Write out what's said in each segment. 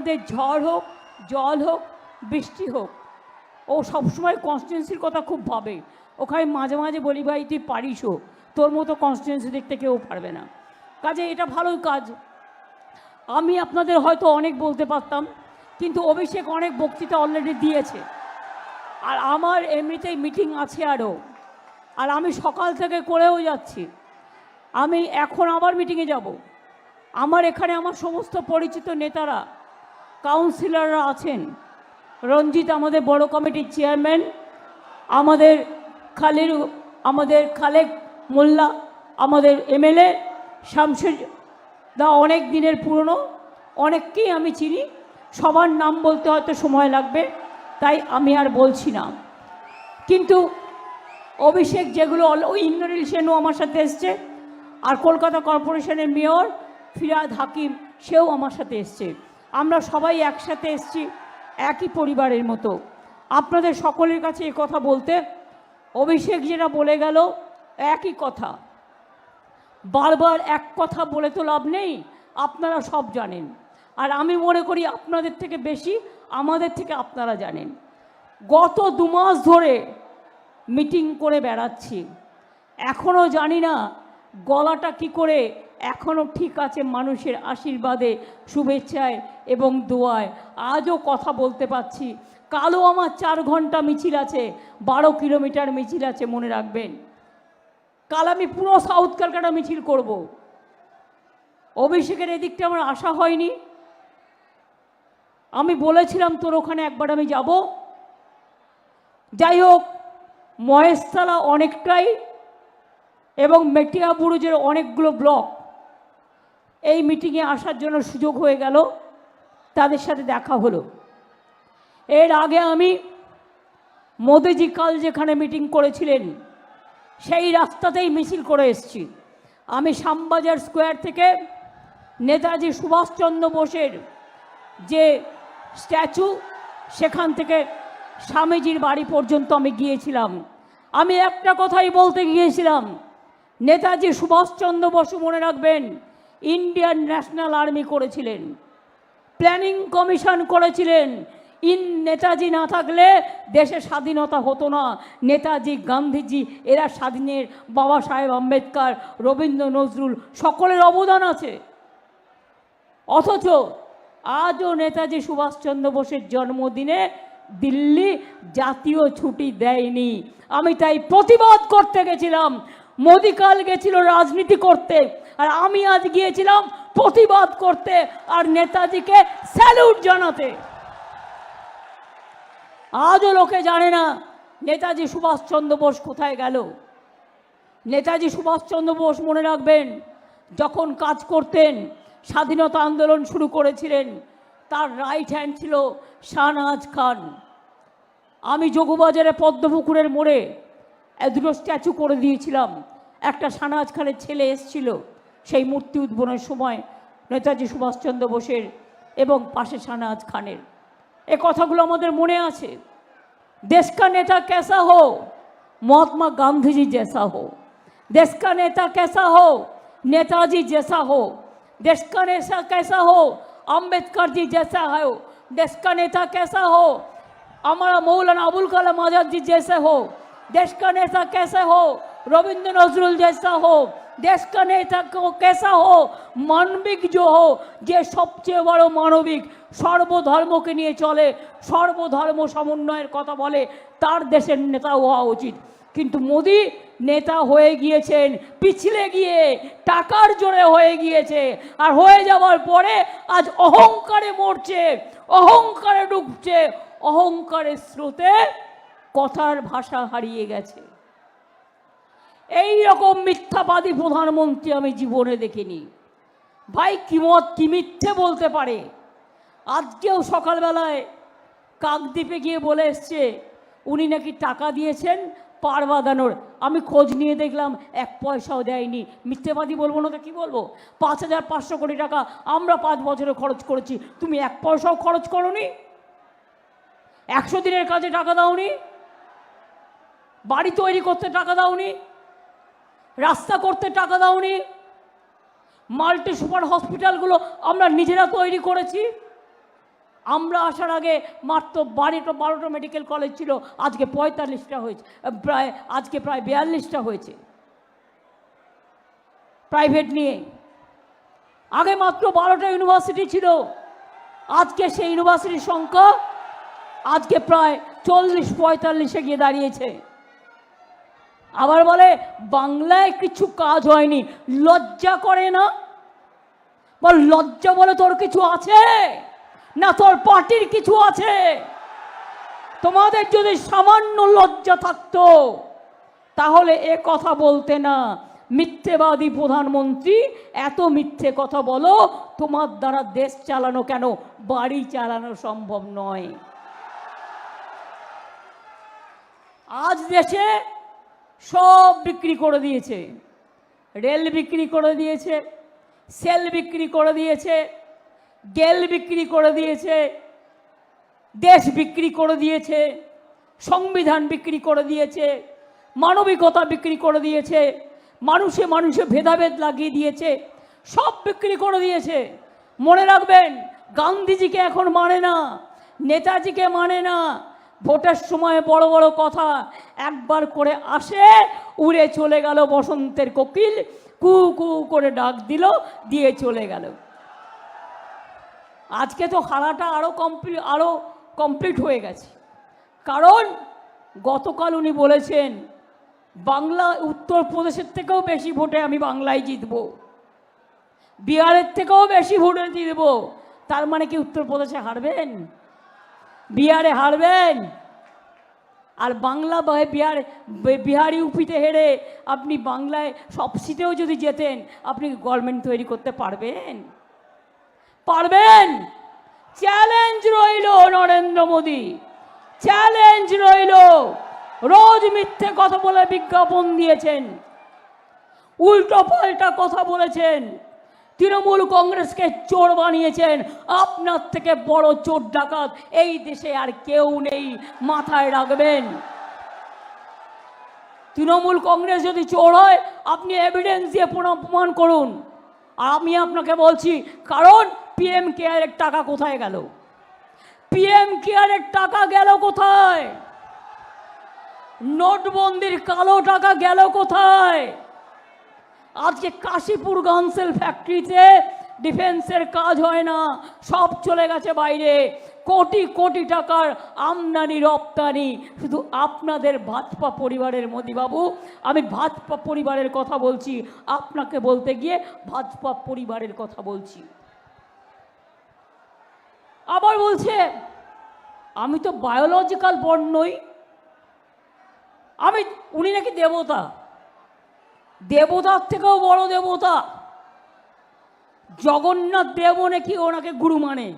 আমাদের ঝড় হোক, জল হোক, বৃষ্টি হোক, ও সবসময় কনস্টিটেন্সির কথা খুব ভাবে। ওখানে মাঝে মাঝে বলি, ভাই, তুই পারিস ও। তোর মতো কনস্টিটেন্সি দেখতে কেউ পারবে না। কাজে এটা ভালোই কাজ। আমি আপনাদের হয়তো অনেক বলতে পারতাম, কিন্তু অভিষেক অনেক বক্তৃতা অলরেডি দিয়েছে। আর আমার এমনিতেই মিটিং আছে আরও আর আমি সকাল থেকে করেও যাচ্ছি। আমি এখন আবার মিটিংয়ে যাব। আমার এখানে আমার সমস্ত পরিচিত নেতারা কাউন্সিলররা আছেন। রঞ্জিত আমাদের বড় কমিটির চেয়ারম্যান, আমাদের খালির, আমাদের খালেক মোল্লা, আমাদের এমএলএ, শামসুর দা অনেক দিনের পুরনো, অনেককেই আমি চিনি। সবার নাম বলতে হয়তো সময় লাগবে, তাই আমি আর বলছি না। কিন্তু অভিষেক যেগুলো ওই ইন্দ্রনীল সেনও আমার সাথে এসছে, আর কলকাতা কর্পোরেশনের মেয়র ফিরাদ হাকিম, সেও আমার সাথে এসছে। আমরা সবাই একসাথে এসছি একই পরিবারের মতো। আপনাদের সকলের কাছে এ কথা বলতে অভিষেক যেটা বলে গেল, একই কথা। বারবার এক কথা বলে তো লাভ নেই, আপনারা সব জানেন। আর আমি মনে করি আপনাদের থেকে বেশি, আমাদের থেকে আপনারা জানেন। গত দু মাস ধরে মিটিং করে বেড়াচ্ছি। এখনও জানি না গলাটা কি করে এখনও ঠিক আছে, মানুষের আশীর্বাদে, শুভেচ্ছায় এবং দোয়ায়। আজও কথা বলতে পারছি। কালও আমার চার ঘণ্টা মিছিল আছে, বারো কিলোমিটার মিছিল আছে, মনে রাখবেন। কাল আমি পুরো সাউথ ক্যালকাটা মিছিল করব। অভিষেকের এদিকটা আমার আশা হয়নি। আমি বলেছিলাম তোর ওখানে একবার আমি যাব। যাই হোক, মহেশতলা অনেকটাই এবং মেটিয়া বুরুজের অনেকগুলো ব্লক। এই মিটিংয়ে আসার জন্য সুযোগ হয়ে গেল, তাদের সাথে দেখা হলো। এর আগে আমি মোদিজি কাল যেখানে মিটিং করেছিলেন, সেই রাস্তাতেই মিছিল করে এসছি। আমি শ্যামবাজার স্কোয়ার থেকে নেতাজি সুভাষচন্দ্র বোসের যে স্ট্যাচু, সেখান থেকে স্বামীজির বাড়ি পর্যন্ত আমি গিয়েছিলাম। আমি একটা কথাই বলতে গিয়েছিলাম, নেতাজি সুভাষচন্দ্র বসু মনে রাখবেন ইন্ডিয়ান ন্যাশনাল আর্মি করেছিলেন। প্ল্যানিং কমিশন করেছিলেন। ইন নেতাজি না থাকলে দেশে স্বাধীনতা হতো না। নেতাজি, গান্ধীজি, এরা স্বাধীনের বাবা সাহেব আম্বেদকর, রবীন্দ্র নজরুল, সকলের অবদান আছে। অথচ আজও নেতাজি সুভাষচন্দ্র বোসের জন্মদিনে দিল্লি জাতীয় ছুটি দেয়নি। আমি তাই প্রতিবাদ করতে গেছিলাম। মোদি কাল গেছিল রাজনীতি করতে। আর আমি আজ গিয়েছিলাম প্রতিবাদ করতে আর নেতাজিকে স্যালুট জানাতে। আজও লোকে জানে না নেতাজি সুভাষচন্দ্র বোস কোথায় গেল। নেতাজি সুভাষচন্দ্র বোস মনে রাখবেন, যখন কাজ করতেন, স্বাধীনতা আন্দোলন শুরু করেছিলেন, তার রাইট হ্যান্ড ছিল শাহনাজ খান। আমি যোগবাজারে পদ্মপুকুরের মোড়ে দুটো স্ট্যাচু করে দিয়েছিলাম। একটা শাহনাজ খানের ছেলে এসছিল। সেই মূর্তি উদ্বোধনের সময় নেতাজি সুভাষচন্দ্র বোসের এবং পাশে শাহনাজ খানের এ কথাগুলো আমাদের মনে আছে देश का नेता कैसा हो महात्मा गांधी जी जैसा हो देश का नेता कैसा हो नेताजी जैसा हो देश का नेता कैसा हो अम्बेडकर जी जैसा हो देश का नेता कैसा हो हमारा मौलाना अबुल कलाम आजाद जी जैसे हो देश का नेता कैसे हो रविंद्र नजरुल जैसा हो देश का नेता को कैसा हो মানবিক जो हो যে সবচেয়ে বড় মানবিক সর্বধর্মকে নিয়ে চলে সর্বধর্ম সমন্বয়ের কথা বলে তার দেশের নেতা হওয়া উচিত কিন্তু মোদি নেতা হয়ে গিয়েছেন পিছলে গিয়ে টাকার জোরে হয়ে গিয়েছে আর হয়ে যাওয়ার পরে আজ অহংকারে মরছে অহংকারে ডুবছে অহংকারের স্রোতে কথার ভাষা হারিয়ে গেছে এই রকম মিথ্যাবাদী প্রধানমন্ত্রী আমি জীবনে দেখিনি। ভাই কিমত কি মিথ্যে বলতে পারে? আজকেও সকালবেলায় কাকদ্বীপে গিয়ে বলে এসছে, উনি নাকি টাকা দিয়েছেন পার বাঁধানোর। আমি খোঁজ নিয়ে দেখলাম, এক পয়সাও দেয়নি। মিথ্যেবাদী বলব না তো কী বলব? পাঁচ হাজার পাঁচশো কোটি টাকা আমরা পাঁচ বছরে খরচ করেছি। তুমি এক পয়সাও খরচ করনি? একশো দিনের কাজে টাকা দাওনি? বাড়ি তৈরি করতে টাকা দাওনি? রাস্তা করতে টাকা দাওনি। মাল্টি সুপার হসপিটালগুলো আমরা নিজেরা তৈরি করেছি। আমরা আসার আগে মাত্র বারোটা বারোটা মেডিকেল কলেজ ছিল, আজকে পঁয়তাল্লিশটা হয়েছে, প্রায়, আজকে প্রায় বিয়াল্লিশটা হয়েছে। প্রাইভেট নিয়ে। আগে মাত্র বারোটা ইউনিভার্সিটি ছিল, আজকে সেই ইউনিভার্সিটির সংখ্যা আজকে প্রায় চল্লিশ, পঁয়তাল্লিশে গিয়ে দাঁড়িয়েছে। আবার বলে, বাংলায় কিছু কাজ হয়নি, লজ্জা করে না? বল, লজ্জা বলে তোর কিছু আছে? না তোর পার্টির কিছু আছে? তোমাদের যদি সামান্য লজ্জা থাকতো, তাহলে এ কথা বলতে না। মিথ্যেবাদী প্রধানমন্ত্রী, এত মিথ্যে কথা বলো, তোমার দ্বারা দেশ চালানো কেন? বাড়ি চালানো সম্ভব নয়। আজ দেশে সব বিক্রি করে দিয়েছে। রেল বিক্রি করে দিয়েছে, সেল বিক্রি করে দিয়েছে, গেল বিক্রি করে দিয়েছে, দেশ বিক্রি করে দিয়েছে, সংবিধান বিক্রি করে দিয়েছে, মানবিকতা বিক্রি করে দিয়েছে, মানুষে মানুষে ভেদাভেদ লাগিয়ে দিয়েছে, সব বিক্রি করে দিয়েছে। মনে রাখবেন, গান্ধীজিকে এখন মানে না, নেতাজিকে মানে না ভোটের সময় বড় বড় কথা একবার করে আসে, উড়ে চলে গেল বসন্তের কোকিল, কু কু করে ডাক দিল, দিয়ে চলে গেল। আজকে তো হারাটা আরও কমপ্লিট আরও কমপ্লিট হয়ে গেছে। কারণ গতকাল উনি বলেছেন, বাংলা, উত্তরপ্রদেশের থেকেও বেশি ভোটে আমি বাংলায় জিতব। বিহারের থেকেও বেশি ভোটে জিতব। তার মানে কি উত্তরপ্রদেশে হারবেন? বিহারে হারবেন। আর বাংলা বিহার বিহারি উপিতে হেরে আপনি বাংলায় সব সিটেও যদি যেতেন, আপনি গভর্নমেন্ট তৈরি করতে পারবেন? পারবেন। চ্যালেঞ্জ রইল নরেন্দ্র মোদী। চ্যালেঞ্জ রইল। রোজ মিথ্যে কথা বলে বিজ্ঞাপন দিয়েছেন। উল্টো পাল্টা কথা বলেছেন। তৃণমূল কংগ্রেসকে চোর বানিয়েছেন। আপনার থেকে বড় চোর ডাকাত এই দেশে আর কেউ নেই। মাথায় রাখবেন। তৃণমূল কংগ্রেস যদি চোর হয়, আপনি এভিডেন্স দিয়ে প্রমা- প্রমাণ করুন। আর আমি আপনাকে বলছি, কারণ পিএম কেয়ারের টাকা কোথায় গেল? পিএম কেয়ারের টাকা গেল কোথায়? নোটবন্দির কালো টাকা গেল কোথায়? আজকে কাশীপুর গানসেল ফ্যাক্টরিতে ডিফেন্সের কাজ হয় না, সব চলে গেছে বাইরে। কোটি কোটি টাকার আমদানি, রপ্তানি, শুধু আপনাদের ভাজপা পরিবারের মোদিবাবু। আমি ভাজপা পরিবারের কথা বলছি, আপনাকে বলতে গিয়ে ভাজপা পরিবারের কথা বলছি। আবার বলছে, আমি তো বায়োলজিক্যাল বর্ণ নই। আমি, উনি নাকি দেবতা। দেবতার থেকেও বড় দেবতা। জগন্নাথ দেব নাকি ওনাকে গুরু মানে।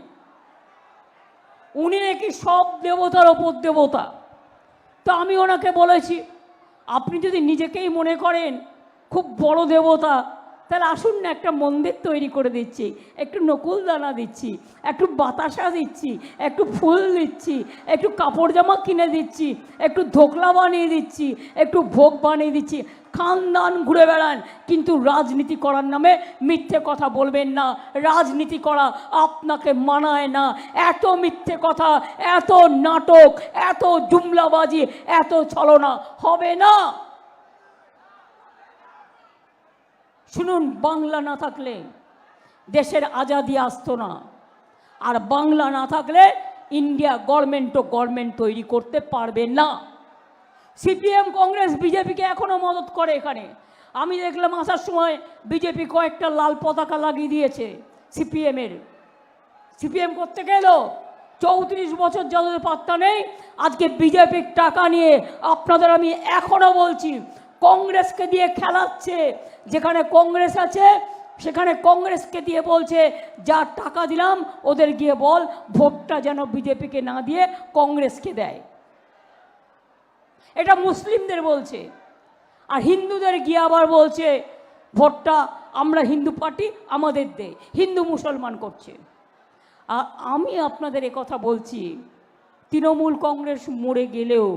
উনি নাকি সব দেবতার ওপর দেবতা। তো আমি ওনাকে বলেছি, আপনি যদি নিজেকেই মনে করেন, খুব বড় দেবতা তাহলে আসুন না, একটা মন্দির তৈরি করে দিচ্ছি, একটু নকুল দানা দিচ্ছি, একটু বাতাসা দিচ্ছি, একটু ফুল দিচ্ছি, একটু কাপড় জামা কিনে দিচ্ছি, একটু ধোকলা বানিয়ে দিচ্ছি, একটু ভোগ বানিয়ে দিচ্ছি। খানদান ঘুরে বেড়ান, কিন্তু রাজনীতি করার নামে মিথ্যে কথা বলবেন না। রাজনীতি করা আপনাকে মানায় না। এত মিথ্যে কথা, এত নাটক, এত জুমলাবাজি, এত ছলনা হবে না। শুনুন, বাংলা না থাকলে দেশের আজাদি আসতো না। আর বাংলা না থাকলে ইন্ডিয়া গভর্নমেন্টও গভর্নমেন্ট তৈরি করতে পারবে না। সিপিএম, কংগ্রেস, বিজেপিকে এখনও মদত করে এখানে। আমি দেখলাম আসার সময় বিজেপি কয়েকটা লাল পতাকা লাগিয়ে দিয়েছে সিপিএমের। সিপিএম করতে গেল, চৌত্রিশ বছর যাদের পাত্তা নেই, আজকে বিজেপির টাকা নিয়ে আপনাদের আমি এখনও বলছি কংগ্রেসকে দিয়ে খেলাচ্ছে, যেখানে কংগ্রেস আছে, সেখানে কংগ্রেসকে দিয়ে বলছে, যা টাকা দিলাম, ওদের গিয়ে বল, ভোটটা যেন বিজেপিকে না দিয়ে কংগ্রেসকে দেয়। এটা মুসলিমদের বলছে। আর হিন্দুদের গিয়ে আবার বলছে, ভোটটা আমরা হিন্দু পার্টি আমাদের দে হিন্দু মুসলমান করছে। আর আমি আপনাদের কথা বলছি, তৃণমূল কংগ্রেস মরে গেলেও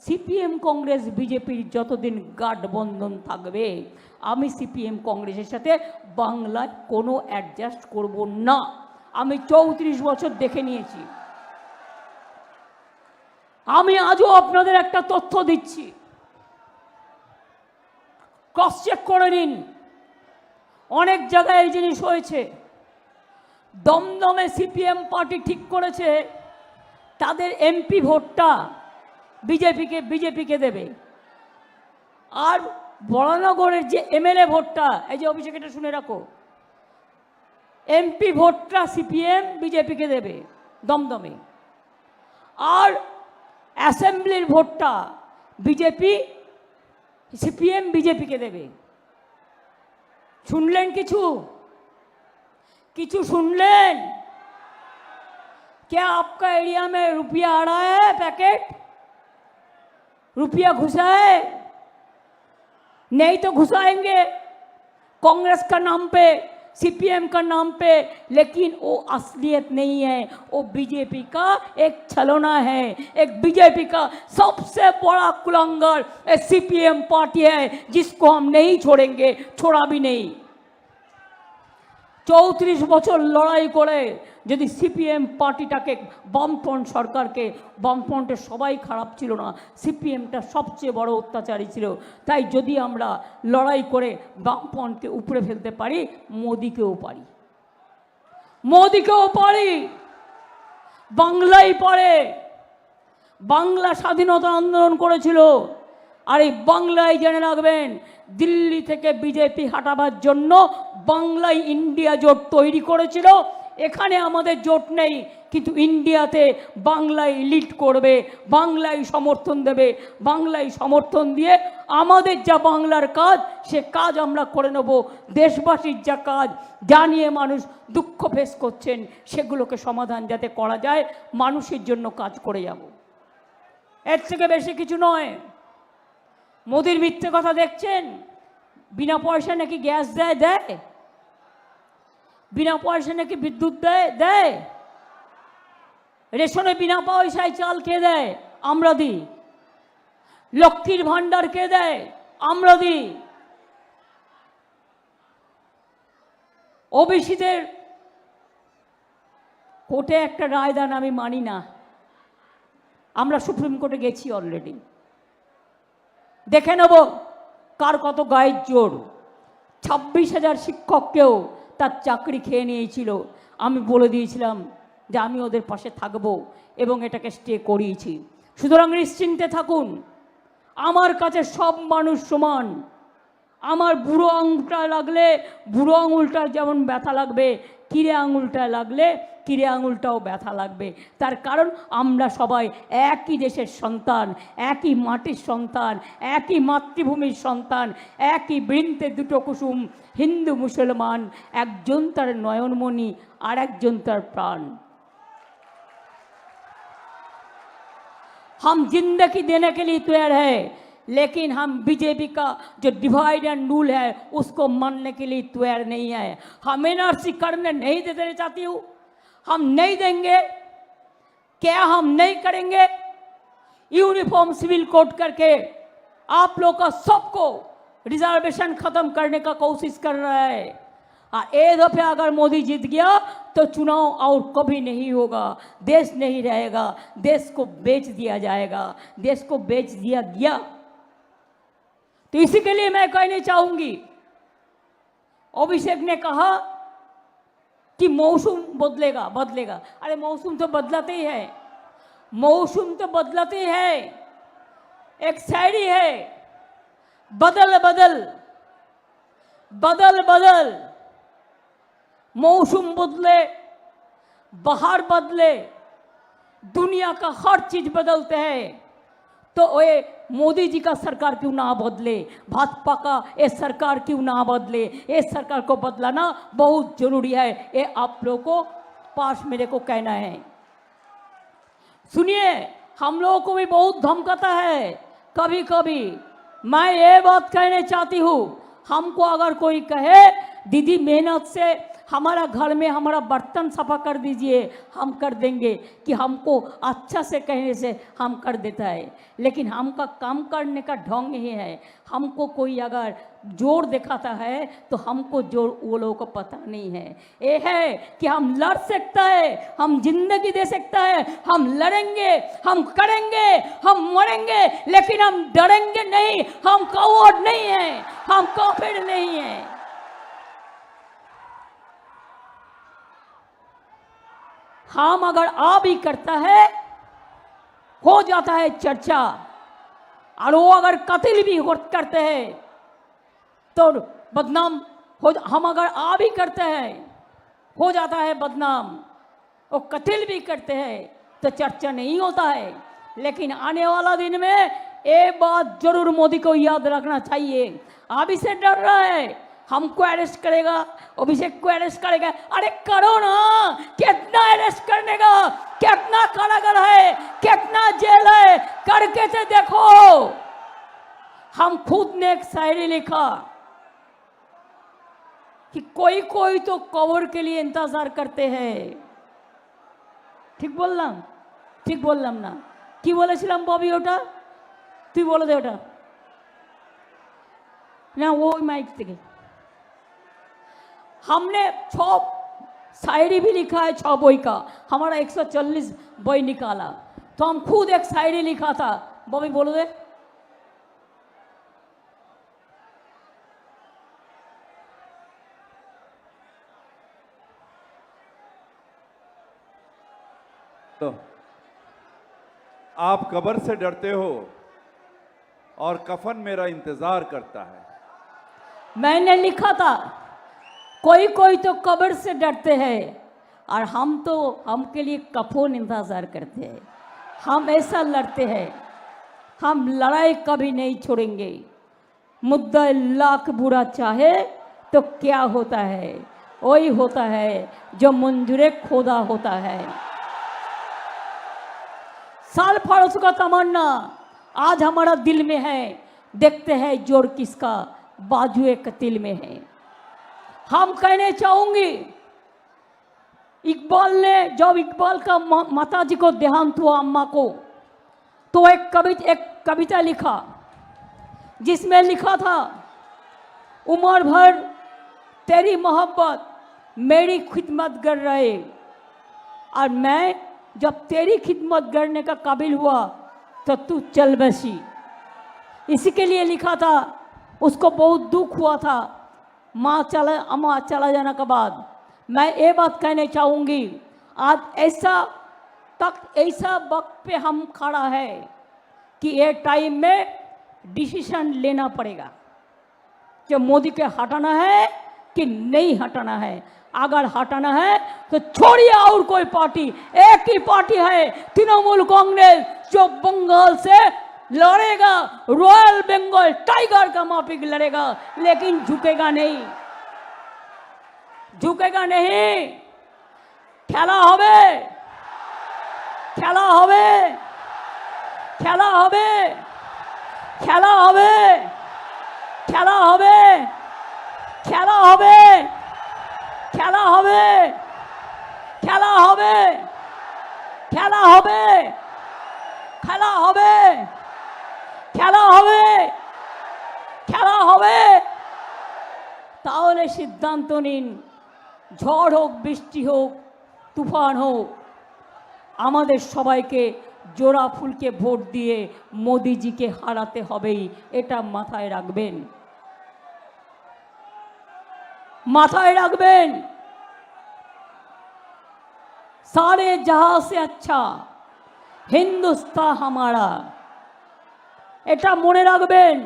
সিপিএম কংগ্রেস বিজেপির যতদিন গাঠবন্ধন থাকবে, আমি সিপিএম কংগ্রেসের সাথে বাংলায় কোনো অ্যাডজাস্ট করব না। আমি চৌত্রিশ বছর দেখে নিয়েছি। আমি আজও আপনাদের একটা তথ্য দিচ্ছি। ক্রস চেক করে নিন। অনেক জায়গায় এই জিনিস হয়েছে। দমদমে সিপিএম পার্টি ঠিক করেছে। তাদের এমপি ভোটটা বিজেপিকে বিজেপিকে দেবে আর বরানগরের যে এমএলএ ভোটটা এই যে অভিষেক এটা শুনে রাখো এমপি ভোটটা সিপিএম বিজেপিকে দেবে দমদমে আর অ্যাসেম্বলির ভোটটা বিজেপি সিপিএম বিজেপিকে দেবে শুনলেন কিছু কিছু শুনলেন क्या आपका एरिया में रुपया आ रहा है पैकेट रुपया घुसा है नहीं तो घुसाएँगे। कांग्रेस का नाम पे, सीपीएम का नाम पे, लेकिन वो असलियत नहीं है। वो बीजेपी का एक छलोना है। एक बीजेपी का सबसे बड़ा कुलंगर सीपीएम पार्टी है, जिसको हम नहीं छोड़ेंगे। छोड़ा भी नहीं। চৌত্রিশ বছর লড়াই করে যদি সিপিএম পার্টিটাকে বামফ্রন্ট সরকারকে বামফ্রন্টের সবাই খারাপ ছিল না, সিপিএমটা সবচেয়ে বড় অত্যাচারী ছিল। তাই যদি আমরা লড়াই করে বামফ্রন্টকে উপরে ফেলতে পারি, মোদিকেও পারি। মোদিকেও পারি। বাংলাই পারে। বাংলা স্বাধীনতা আন্দোলন করেছিল। আর এই বাংলায় জেনে রাখবেন, দিল্লি থেকে বিজেপি হাঁটাবার জন্য বাংলায় ইন্ডিয়া জোট তৈরি করেছিল। এখানে আমাদের জোট নেই, কিন্তু ইন্ডিয়াতে বাংলায় লিড করবে, বাংলায় সমর্থন দেবে, বাংলায় সমর্থন দিয়ে আমাদের যা বাংলার কাজ, সে কাজ আমরা করে নেব। দেশবাসীর যা কাজ, যা নিয়ে মানুষ দুঃখ ফেস করছেন, সেগুলোকে সমাধান যাতে করা যায়, মানুষের জন্য কাজ করে যাব। এর থেকে বেশি কিছু নয়। মোদির মিথ্যে কথা দেখছেন? বিনা পয়সা নাকি গ্যাস দেয় দেয়? বিনা পয়সা নাকি বিদ্যুৎ দেয় দেয়? রেশনে বিনা পয়সায় চাল কে দেয়? আমরা দিই। লক্ষ্মীর ভাণ্ডার কে দেয়? আমরা দিই। ওবিসিদের কোর্টে একটা রায় দান আমি মানি না। আমরা সুপ্রিম কোর্টে গেছি অলরেডি দেখে নেব কার কত গায়ের জোর। ছাব্বিশ হাজার শিক্ষককেও তার চাকরি খেয়ে নিয়েছিল। আমি বলে দিয়েছিলাম যে আমি ওদের পাশে থাকব এবং এটাকে স্টে করিয়েছি। সুতরাং নিশ্চিন্তে থাকুন। আমার কাছে সব মানুষ সমান। আমার বুড়ো আঙুলটা লাগলে বুড়ো আঙুলটার যেমন ব্যথা লাগবে কিরে আঙুলটা লাগলে কিরে আঙুলটাও ব্যথা লাগবে তার কারণ আমরা সবাই একই দেশের সন্তান একই মাটির সন্তান একই মাতৃভূমির সন্তান একই বৃন্তে দুটো কুসুম হিন্দু মুসলমান একজন তার নয়নমণি আর একজন তার প্রাণ हम जिंदगी देने के लिए तैयार है लेकिन हम बीजेपी का जो डिवाइड एंड रूल है, उसको मानने के लिए तैयार नहीं है। हम एनआरसी करने नहीं दे देना चाहती हूँ। हम नहीं देंगे। क्या हम नहीं करेंगे? यूनिफॉर्म सिविल कोड करके आप लोग का सबको रिजर्वेशन खत्म करने का कोशिश कर रहा है। हाँ ए दफे अगर मोदी जीत गया तो चुनाव और कभी नहीं होगा। देश नहीं रहेगा। देश को बेच दिया जाएगा। देश को बेच दिया गया। तो इसी के लिए मैं कहना चाहूँगी, अभिषेक ने कहा कि मौसम बदलेगा बदलेगा। अरे, मौसम तो बदलाते ही है। मौसम तो बदलाते ही है। एक शायरी है, बदल बदल बदल बदल। मौसम बदले, बाहर बदले, दुनिया का हर चीज़ बदलते हैं। तो ये मोदी जी का सरकार क्यों ना बदले? भाजपा का ये सरकार क्यों ना बदले? ये सरकार को बदलाना बहुत ज़रूरी है। ये आप लोगों को पास मेरे को कहना है। सुनिए, हम लोगों को भी बहुत धमकाता है। कभी कभी मैं ये बात कहना चाहती हूँ, हमको अगर कोई कहे, दीदी मेहनत से हमारा घर में हमारा बर्तन सफ़ा कर दीजिए। हम कर देंगे कि हमको अच्छा से कहने से हम कर देता है। लेकिन हमका काम करने का ढंग ही है। हमको कोई अगर ज़ोर दिखाता है तो हमको ज़ोर वो लोगों को पता नहीं है। ये है कि हम लड़ सकता है, हम ज़िंदगी दे सकता है, हम लड़ेंगे, हम करेंगे, हम मरेंगे, लेकिन हम डरेंगे नहीं। हम कौड़ नहीं है, हम काफिर नहीं है। हम अगर आ भी करता है, हो जाता है चर्चा। और वो अगर कतिल भी करते हैं तो बदनाम हो हम अगर आ भी करते हैं, हो जाता है बदनाम। वो कतिल भी करते हैं तो चर्चा नहीं होता है। लेकिन आने वाला दिन में ये बात ज़रूर मोदी को याद रखना चाहिए। अभी से डर रहा है। हमको अरेस्ट करेगा अभिषेक को अरेस्ट करेगा अरे करो ना कितना अरेस्ट करने का कितना कारागार है कितना जेल है करके से देखो हम खुद ने एक शायरी लिखा कि कोई कोई तो कवर के लिए इंतजार करते हैं ঠিক বললাম ঠিক বললাম না কি বলেছিলাম ববি ওটা তুই বলে দে ওটা না ওই মাইক থেকে हमने छो शायरी भी लिखा है छः बोई का। हमारा 140 बई निकाला। तो हम खुद एक शायरी लिखा था। बॉबी बोलो दे। तो आप कब्र से डरते हो और कफन मेरा इंतज़ार करता है। मैंने लिखा था कोई कोई तो कब्र से डरते हैं। और हम तो हम के लिए कफोन इंतज़ार करते हैं। हम ऐसा लड़ते हैं। हम लड़ाई कभी नहीं छोड़ेंगे। मुद्दा लाख बुरा चाहे तो क्या होता है? वही होता है जो मंजूरे खोदा होता है। साल फारस का तमन्ना। आज हमारा दिल में है। देखते हैं ज़ोर किसका। बाजुए एक तिल में है। हम कहने चाहूँगी, इकबाल ने जब इकबाल का माता जी को देहांत हुआ अम्मा को तो एक कवि, एक कविता लिखा, जिसमें लिखा था, उम्र भर तेरी मोहब्बत मेरी खिदमत कर रहे। और मैं जब तेरी खिदमत करने का काबिल हुआ तो तू चल बसी। इसी के लिए लिखा था, उसको बहुत दुख हुआ था माँ चला, अम्मा चला जाने के बाद मैं ये बात कहने चाहूँगी, आज ऐसा तक, ऐसा वक्त पे हम खड़ा है कि ये टाइम में डिसीज़न लेना पड़ेगा। कि मोदी के हटाना है कि नहीं हटाना है। अगर हटाना है तो छोड़िए और कोई पार्टी, एक ही पार्टी है, तृणमूल कांग्रेस, जो बंगाल से लड़ेगा रॉयल बंगाल टाइगर का माफिक लड़ेगा लेकिन झुकेगा नहीं झुकेगा नहीं খেলা হবে খেলা হবে খেলা হবে খেলা হবে খেলা হবে খেলা হবে খেলা হবে খেলা হবে খেলা হবে খেলা হবে খেলা হবে খেলা হবে তাহলে সিদ্ধান্ত নিন ঝড় হোক বৃষ্টি হোক তুফান হোক আমাদের সবাইকে জোড়া ফুলকে ভোট দিয়ে মোদিজিকে হারাতে হবেই এটা মাথায় রাখবেন মাথায় রাখবেন सारे जहां से अच्छा हिंदुस्तान हमारा এটা মনে রাখবেন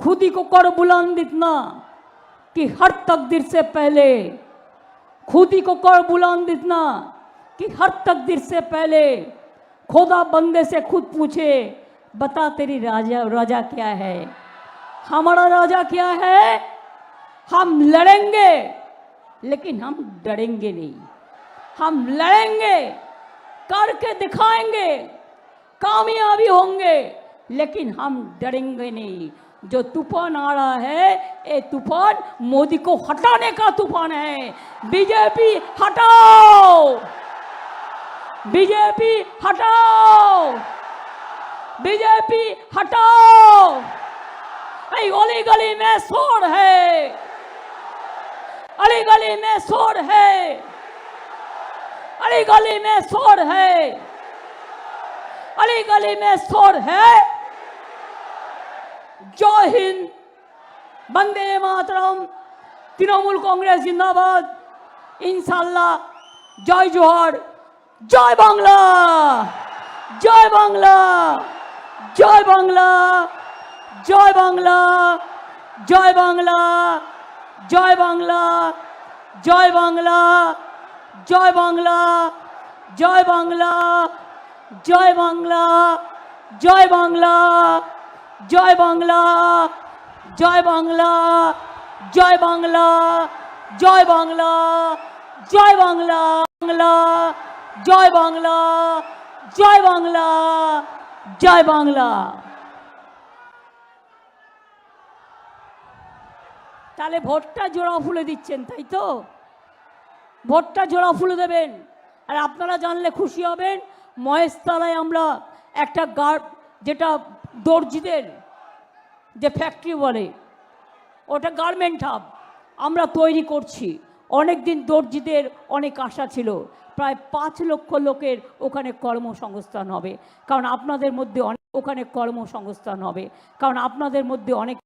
खुदी को कर बुलंद इतना कि हर तकदीर से पहले खुदी को कर बुलंद इतना कि हर तकदीर से पहले खुदा बंदे से खुद पूछे बता तेरी राजा राजा क्या है हमारा राजा क्या है हम लड़ेंगे लेकिन हम डरेंगे नहीं हम लड़ेंगे करके दिखाएंगे कामयाबी होंगे लेकिन हम डरेंगे नहीं। जो तूफ़ान आ रहा है ये तूफ़ान मोदी को हटाने का तूफ़ान है। बीजेपी हटाओ! बीजेपी हटाओ! बीजेपी हटाओ! गली गली में शोर है। अली गली में शोर है। अली गली में शोर है। अली गली में शोर है। জয় হিন্দ বন্দে মাতরম তৃণমূল কংগ্রেস জিন্দাবাদ ইনশাল্লাহ জয় জোহর জয় বাংলা জয় বাংলা জয় বাংলা জয় বাংলা জয় বাংলা জয় বাংলা জয় বাংলা জয় বাংলা জয় বাংলা জয় বাংলা জয় বাংলা জয় বাংলা জয় বাংলা জয় বাংলা জয় বাংলা জয় বাংলা বাংলা জয় বাংলা জয় বাংলা জয় বাংলা। তাহলে ভোটটা জোড়া ফুলে দিচ্ছেন, তাই তো? ভোটটা জোড়া ফুলে দেবেন। আর আপনারা জানলে খুশি হবেন, মহেশতলায় আমরা একটা গার্ড, যেটা দর্জিদের যে ফ্যাক্টরি বলে, ওটা গার্মেন্ট হাব আমরা তৈরি করছি। অনেক দিন দর্জিদের অনেক আশা ছিল, প্রায় পাঁচ লক্ষ লোকের ওখানে কর্মসংস্থান হবে। কারণ আপনাদের মধ্যে অনেক ওখানে কর্মসংস্থান হবে। কারণ আপনাদের মধ্যে অনেক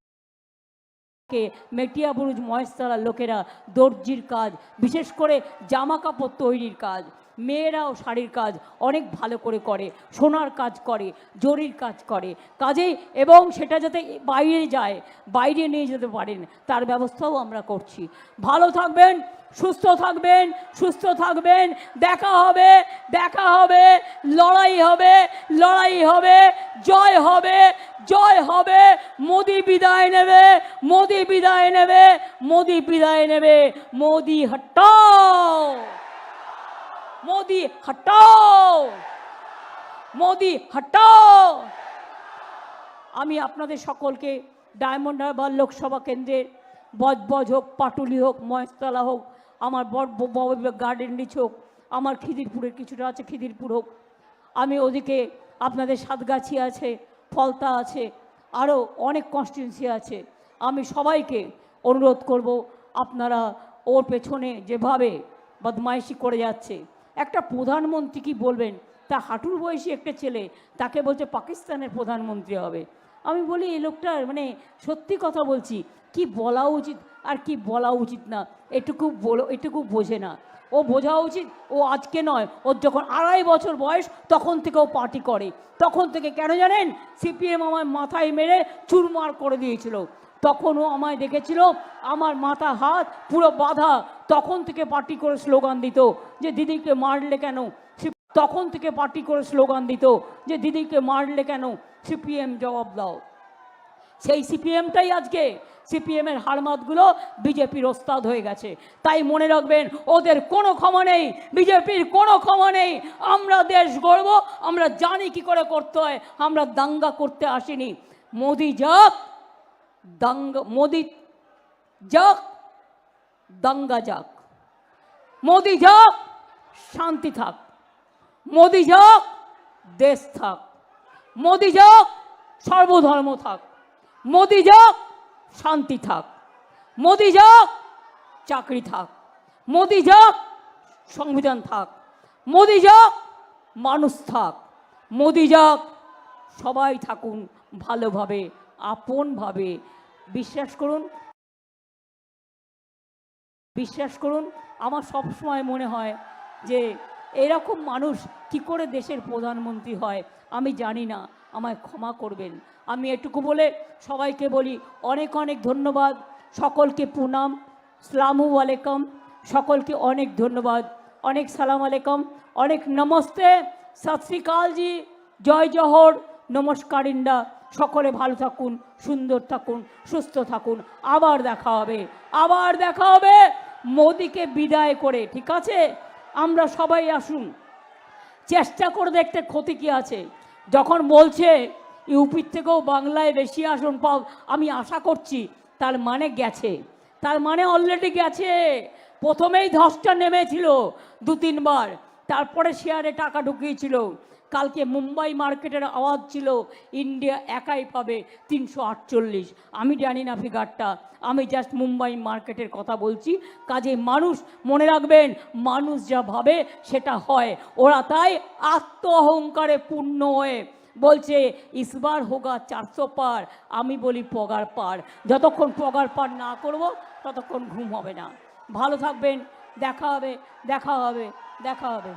মেটিয়া বুরুজ মহেশতলার লোকেরা দর্জির কাজ, বিশেষ করে জামা কাপড় তৈরির কাজ মেয়েরাও শাড়ির কাজ অনেক ভালো করে করে, সোনার কাজ করে, জরির কাজ করে। কাজেই এবং সেটা যাতে বাইরে যায়, বাইরে নিয়ে যেতে পারেন, তার ব্যবস্থাও আমরা করছি। ভালো থাকবেন, সুস্থ থাকবেন সুস্থ থাকবেন। দেখা হবে দেখা হবে, লড়াই হবে লড়াই হবে, জয় হবে জয় হবে। মোদি বিদায় নেবে, মোদি বিদায় নেবে, মোদি বিদায় নেবে, মোদি হটাও মোদি হটাও মোদি হটাও আমি আপনাদের সকলকে ডায়মন্ড হারবার লোকসভা কেন্দ্রের বজবজ হোক, পাটুলি হোক, মহেশতলা হোক, আমার গার্ডেন রিচ হোক, আমার খিদিরপুরের কিছুটা আছে, খিদিরপুর হোক, আমি ওদিকে আপনাদের সাতগাছি আছে, ফলতা আছে, আরও অনেক কনস্টিটুয়েন্সি আছে। আমি সবাইকে অনুরোধ করব আপনারা ওর পেছনে যেভাবে বদমাইশি করে যাচ্ছে একটা প্রধানমন্ত্রী কি বলবেন? তা হাঁটুর বয়সী একটা ছেলে, তাকে বলছে পাকিস্তানের প্রধানমন্ত্রী হবে। আমি বলি, এই লোকটার মানে সত্যি কথা বলছি। কি বলা উচিত আর কি বলা উচিত না, এটুকু বলো, এটুকু বোঝে না। ও বোঝা উচিত, ও আজকে নয় ওর যখন আড়াই বছর বয়স, তখন থেকে ও পার্টি করে। তখন থেকে কেন জানেন? সিপিএম আমায় মাথায় মেরে চুরমার করে দিয়েছিল। তখন ও আমায় দেখেছিল, আমার মাথা হাত পুরো বাঁধা তখন থেকে পার্টি করে স্লোগান দিত যে দিদিকে মারলে কেন? তখন থেকে পার্টি করে স্লোগান দিত যে দিদিকে মারলে কেন? সিপিএম জবাব দাও। সেই সিপিএমটাই আজকে সিপিএমের হারমাতগুলো বিজেপির ওস্তাদ হয়ে গেছে। তাই মনে রাখবেন, ওদের কোনো ক্ষমা নেই, বিজেপির কোনো ক্ষমা নেই। আমরা দেশ গড়ব, আমরা জানি কি করে করতে হয়, আমরা দাঙ্গা করতে আসিনি। মোদি যাক, দাঙ্গা, মোদি যাক দাঙ্গা যাক। মোদি যাক, শান্তি থাক। মোদি যাক, দেশ থাক। মোদি যাক, সর্বধর্ম থাক। মোদি যাক, শান্তি থাক। মোদি যাক, চাকরি থাক। মোদি যাক, সংবিধান থাক। মোদি যাক, মানুষ থাক। মোদি যাক, সবাই থাকুন ভালোভাবে, আপনভাবে। বিশ্বাস করুন বিশ্বাস করুন, আমার সব সময় মনে হয় যে এরকম মানুষ কি করে দেশের প্রধানমন্ত্রী হয়, আমি জানি না, আমায় ক্ষমা করবেন। আমি এটুকু বলে সবাইকে বলি, অনেক অনেক ধন্যবাদ, সকলকে প্রণাম, সালামু আলাইকুম, সকলকে অনেক ধন্যবাদ, অনেক সালাম আলাইকুম, অনেক নমস্তে সত শ্রীকাল জি জয় জহর, নমস্কার ইন্ডা, সকলে ভালো থাকুন, সুন্দর থাকুন, সুস্থ থাকুন, আবার দেখা হবে, আবার দেখা হবে। মোদিকে বিদায় করে, ঠিক আছে? আমরা সবাই আসুন। চেষ্টা করে দেখতে ক্ষতি কি আছে। যখন বলছে ইউপির থেকেও বাংলায় বেশি আসন, পাও, আমি আশা করছি, তার মানে গেছে। তার মানে অলরেডি গেছে। প্রথমেই ধসটা নেমেছিল দু তিনবার তারপরে শেয়ারে টাকা ঢুকিয়েছিল। কালকে মুম্বাই মার্কেটের আওয়াজ ছিল, ইন্ডিয়া একাই পাবে তিনশো আটচল্লিশ। আমি জানি না ফিগারটা, আমি জাস্ট মুম্বাই মার্কেটের কথা বলছি। কাজে মানুষ, মনে রাখবেন, মানুষ যা ভাবে সেটা হয়। ওরা তাই আত্ম অহংকারে পূর্ণ হয়ে বলছে, ইসবার হোগা চারশো পার। আমি বলি, পগার পার। যতক্ষণ পগার পার না করব, ততক্ষণ ঘুম হবে না। ভালো থাকবেন, দেখা হবে দেখা হবে দেখা হবে।